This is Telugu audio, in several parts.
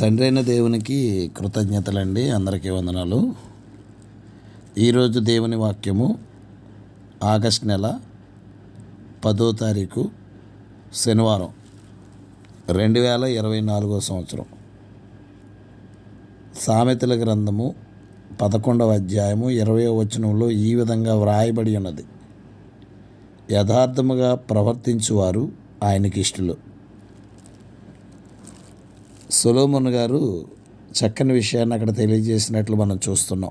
తండ్రి అయిన దేవునికి కృతజ్ఞతలండి. అందరికీ వందనాలు. ఈరోజు దేవుని వాక్యము ఆగస్ట్ నెల పదో తారీఖు శనివారం రెండు వేల ఇరవై నాలుగో సంవత్సరం. సామెతల గ్రంథము పదకొండవ అధ్యాయము ఇరవై వచనంలో ఈ విధంగా వ్రాయబడి ఉన్నది. యథార్థముగా ప్రవర్తించువారు ఆయనకి ఇష్టలు. సొలోమన్ గారు చక్కని విషయాన్ని అక్కడ తెలియజేసినట్లు మనం చూస్తున్నాం.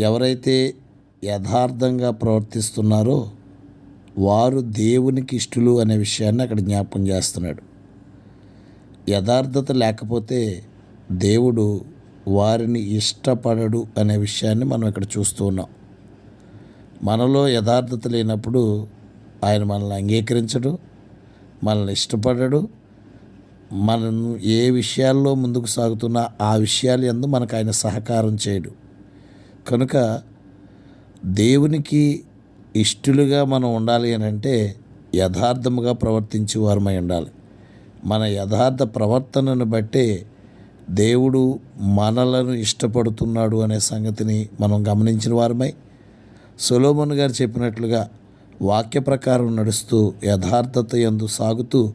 ఎవరైతే యథార్థంగా ప్రవర్తిస్తున్నారో వారు దేవునికి ఇష్టలు అనే విషయాన్ని అక్కడ జ్ఞాపకం చేస్తున్నాడు. యథార్థత లేకపోతే దేవుడు వారిని ఇష్టపడడు అనే విషయాన్ని మనం ఇక్కడ చూస్తూ ఉన్నాం. మనలో యథార్థత లేనప్పుడు ఆయన మనల్ని అంగీకరించడు మనల్ని ఇష్టపడడు మనం ఏ విషయాల్లో ముందుకు సాగుతున్నా ఆ విషయాలు ఎందు మనకు ఆయన సహకారం చేయడు. కనుక దేవునికి ఇష్టలుగా మనం ఉండాలి అని అంటే యథార్థముగా ప్రవర్తించే వారమై ఉండాలి. మన యథార్థ ప్రవర్తనను బట్టే దేవుడు మనలను ఇష్టపడుతున్నాడు అనే సంగతిని మనం గమనించిన వారమై సొలోమన్ గారు చెప్పినట్లుగా వాక్య ప్రకారం నడుస్తూ యథార్థత ఎందు సాగుతూ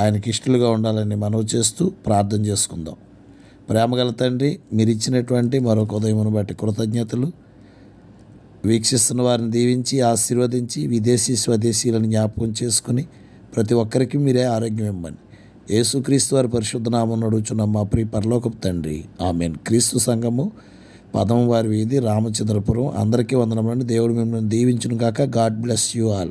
ఆయనకి ఇష్టలుగా ఉండాలని మనవి చేస్తూ ప్రార్థన చేసుకుందాం. ప్రేమగల తండ్రి మీరు ఇచ్చినటువంటి మరొక ఉదయమును బట్టి కృతజ్ఞతలు. వీక్షిస్తున్న వారిని దీవించి ఆశీర్వదించి విదేశీ స్వదేశీలను జ్ఞాపకం చేసుకుని ప్రతి ఒక్కరికి మీరే ఆరోగ్యం ఇవ్వండి. యేసుక్రీస్తు వారి పరిశుద్ధనామం నడుచున్న మా ప్రియ పరలోకపు తండ్రి ఆమెన్. క్రీస్తు సంఘము పదం వారి వీధి రామచంద్రపురం అందరికీ వందనమండి దేవుడు మిమ్మల్ని దీవించును కాక గాడ్ బ్లెస్ యూ ఆల్.